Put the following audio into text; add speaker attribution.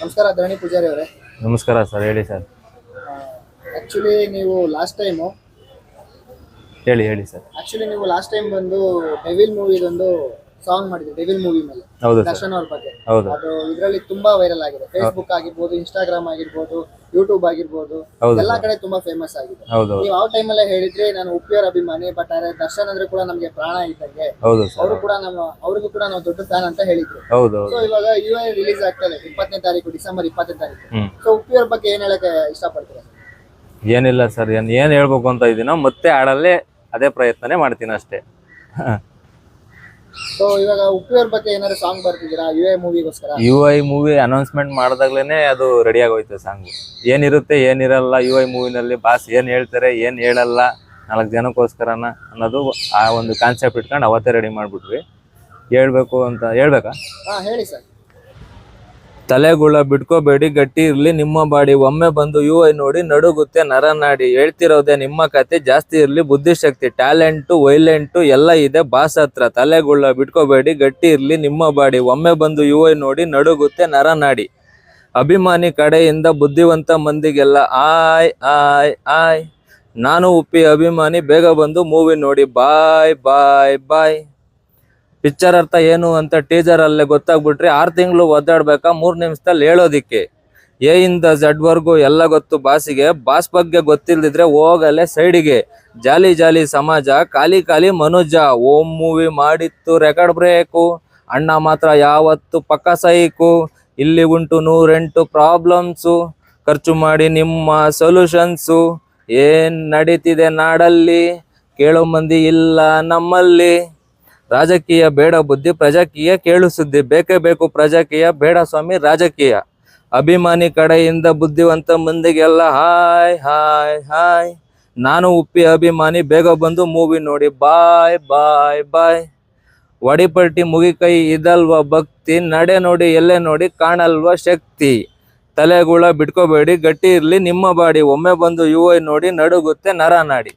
Speaker 1: ನಮಸ್ಕಾರ ಧರಣಿ ಪೂಜಾರಿ ಅವರೇ.
Speaker 2: ನಮಸ್ಕಾರ ಸರ್ ಹೇಳಿ ಸರ್.
Speaker 1: ಆಕ್ಚುಲಿ ನೀವು ಲಾಸ್ಟ್ ಟೈಮು
Speaker 2: ಹೇಳಿ ಹೇಳಿ ಸರ್.
Speaker 1: ಆಕ್ಚುಲಿ ನೀವು ಲಾಸ್ಟ್ ಟೈಮ್ ಬಂದು ಡೆವಿಲ್ ಮೂವಿದೊಂದು ಸಾಂಗ್ ಮಾಡಿದ್ರು ಡೆವಿಲ್ ಮೂವಿ ಮೇಲೆ.
Speaker 2: ಹೌದು ಸರ್.
Speaker 1: ದರ್ಶನ್ ಅವ್ರ ಬಗ್ಗೆ.
Speaker 2: ಹೌದು.
Speaker 1: ಅದು ಇದರಲ್ಲಿ ತುಂಬಾ ವೈರಲ್ ಆಗಿದೆ. ಫೇಸ್ಬುಕ್ ಆಗಿರ್ಬೋದು ಇನ್ಸ್ಟಾಗ್ರಾಮ್ ಆಗಿರ್ಬೋದು ಯೂಟ್ಯೂಬ್ ಆಗಿರ್ಬೋದು
Speaker 2: ಹೌದು
Speaker 1: ಎಲ್ಲಾ ಕಡೆ ತುಂಬಾ ಫೇಮಸ್ ಆಗಿದೆ.
Speaker 2: ಹೌದು
Speaker 1: ನೀವು ಆ ಅಲ್ಲೇ ಹೇಳಿದ್ರಿ ನಾನು ಉಪ್ಪಿಯರ್ ಅಭಿಮಾನಿ ಬಟ್ ಆದ್ರೆ ದರ್ಶನ್ ಅಂದ್ರೆ ಕೂಡ ನಮ್ಗೆ ಪ್ರಾಣ ಇದ್ದಂಗೆ.
Speaker 2: ಹೌದು ಸರ್.
Speaker 1: ಅವರು ಕೂಡ ನಮ್ಮ ಅವ್ರಿಗೂ ಕೂಡ ನಾವು ದೊಡ್ಡ ಫ್ಯಾನ್ ಅಂತ ಹೇಳಿದ್ರು.
Speaker 2: ಹೌದು
Speaker 1: ಸೊ ಇವಾಗ ಯು ಐ ರಿಲೀಸ್ ಆಗ್ತದೆ ಇಪ್ಪತ್ತನೇ ತಾರೀಕು ಡಿಸೆಂಬರ್ ಇಪ್ಪತ್ತನೇ ತಾರೀಕು.
Speaker 2: ಹ್ಮ್.
Speaker 1: ಸೊ ಉಪ್ಪಿಯರ್ ಬಗ್ಗೆ ಏನ್ ಹೇಳಕ್ಕೆ ಇಷ್ಟಪಡ್ತೀರಾ?
Speaker 2: ಏನಿಲ್ಲ ಸರ್ ಏನ್ ಏನ್ ಹೇಳ್ಬೇಕು ಅಂತ ಇದೀನೋ ಮತ್ತೆ ಆಡಲ್ಲೇ ಅದೇ ಪ್ರಯತ್ನನೇ ಮಾಡ್ತೀನಿ ಅಷ್ಟೇ.
Speaker 1: ಸೊ ಇವಾಗ ಬಗ್ಗೆ ಏನಾದ್ರು ಸಾಂಗ್ ಬರ್ತಿದ್ದೀರಾ? ಯು ಐ ಮೂವಿಗೋಸ್ಕರ
Speaker 2: ಯು ಐ ಮೂವಿ ಅನೌನ್ಸ್ಮೆಂಟ್ ಮಾಡಿದಾಗ್ಲೇನೆ ಅದು ರೆಡಿ ಆಗೋಯ್ತು ಸಾಂಗ್ ಏನಿರುತ್ತೆ ಏನಿರಲ್ಲ ಯು ಐ ಮೂವಿನಲ್ಲಿ ಬಾಸ್ ಏನ್ ಹೇಳ್ತಾರೆ ಏನ್ ಹೇಳಲ್ಲ ನಾಲ್ಕು ಜನಕ್ಕೋಸ್ಕರನ ಅನ್ನೋದು ಆ ಒಂದು ಕಾನ್ಸೆಪ್ಟ್ ಇಟ್ಕೊಂಡು ಅವತ್ತೇ ರೆಡಿ ಮಾಡ್ಬಿಟ್ವಿ. ಹೇಳ್ಬೇಕು ಅಂತ ಹೇಳ್ಬೇಕಾ?
Speaker 1: ಹಾ ಹೇಳಿ ಸರ್
Speaker 2: ತಲೆಗುಳ ಬಿಟ್ಕೋಬೇಡಿ, ಗಟ್ಟಿ ಇರ್ಲಿ, ನಿಮ್ಮ ಬಾಡಿ ಒಮ್ಮೆ ಬಂದು ಯು ಐ ನೋಡಿ ನಡುಗುತ್ತೆ ನರನಾಡಿ ಹೇಳ್ತಿರೋದೆ ನಿಮ್ಮ ಕತೆ, ಜಾಸ್ತಿ ಇರ್ಲಿ, ಬುದ್ಧಿಶಕ್ತಿ, ಟ್ಯಾಲೆಂಟು, ವೈಲೆಂಟು ಎಲ್ಲ ಇದೆ, ಬಾಸ್ ಹತ್ರ. ತಲೆಗುಳ ಬಿಟ್ಕೋಬೇಡಿ, ಗಟ್ಟಿ ಇರ್ಲಿ, ನಿಮ್ಮ ಬಾಡಿ ಒಮ್ಮೆ ಬಂದು ಯು ಐ ನೋಡಿ ನಡುಗುತ್ತೆ ನರನಾಡಿ ಅಭಿಮಾನಿ ಕಡೆಯಿಂದ ಬುದ್ಧಿವಂತ ಮಂದಿಗೆಲ್ಲ, ಆಯ್ ಆಯ್ ಆಯ್. ನಾನು ಉಪ್ಪಿ ಅಭಿಮಾನಿ, ಬೇಗ ಬಂದು ಮೂವಿ ನೋಡಿ, ಬಾಯ್ ಬಾಯ್ ಬಾಯ್. ಪಿಕ್ಚರ್ ಅರ್ಥ ಏನು ಅಂತ ಟೀಸರ್ ಅಲ್ಲೇ ಗೊತ್ತಾಗ್ಬಿಟ್ರೆ ಆರು ತಿಂಗಳು ಒದ್ದಾಡ್ಬೇಕಾ? ಮೂರ್ ನಿಮಿಷದಲ್ಲಿ ಹೇಳೋದಿಕ್ಕೆ. ಎ ಇಂದ ಝಡ್ ವರ್ಗು ಎಲ್ಲ ಗೊತ್ತು ಬಾಸಿಗೆ. ಬಾಸ್ ಬಗ್ಗೆ ಗೊತ್ತಿಲ್ದಿದ್ರೆ ಹೋಗಲೆ ಸೈಡಿಗೆ. ಜಾಲಿ ಜಾಲಿ ಸಮಾಜ, ಖಾಲಿ ಖಾಲಿ ಮನುಜ. ಓಮ್ ಮೂವಿ ಮಾಡಿತ್ತು ರೆಕಾರ್ಡ್ ಬ್ರೇಕು ಅಣ್ಣ ಮಾತ್ರ ಯಾವತ್ತು ಪಕ್ಕ ಸೈಕು. ಇಲ್ಲಿ ಉಂಟು ನೂರೆಂಟು ಪ್ರಾಬ್ಲಮ್ಸು ಖರ್ಚು ಮಾಡಿ ನಿಮ್ಮ ಸೊಲ್ಯೂಷನ್ಸು ಏನ್ ನಡೀತಿದೆ ನಾಡಲ್ಲಿ? ಕೇಳೋ ಮಂದಿ ಇಲ್ಲ ನಮ್ಮಲ್ಲಿ. ರಾಜಕೀಯ ಬೇಡ ಬುದ್ಧಿ ಪ್ರಜಾಕೀಯ ಕೇಳು ಸುದ್ದಿ. ಬೇಕೇ ಬೇಕು ಪ್ರಜಾಕೀಯ, ಬೇಡ ಸ್ವಾಮಿ, ರಾಜಕೀಯ. ಅಭಿಮಾನಿ ಕಡೆಯಿಂದ ಬುದ್ಧಿವಂತ ಮಂದಿಗೆಲ್ಲ ಹಾಯ್ ಹಾಯ್ ಹಾಯ್. ನಾನು ಉಪ್ಪಿ ಅಭಿಮಾನಿ, ಬೇಗ ಬಂದು ಮೂವಿ ನೋಡಿ. ಬಾಯ್ ಬಾಯ್ ಬಾಯ್. ವಡಿಪಟ್ಟಿ ಮುಗಿಕೈ ಇದಲ್ವ ಭಕ್ತಿ? ನಡೆ ನೋಡಿ, ಎಲ್ಲೇ ನೋಡಿ ಕಾಣಲ್ವ ಶಕ್ತಿ? ತಲೆಗುಳ ಬಿಟ್ಕೋಬೇಡಿ, ಗಟ್ಟಿ ಇರಲಿ, ನಿಮ್ಮ ಬಾಡಿ. ಒಮ್ಮೆ ಬಂದು ಯುವ ನೋಡಿ, ನಡುಗುತ್ತೆ ನರ ನಾಡಿ.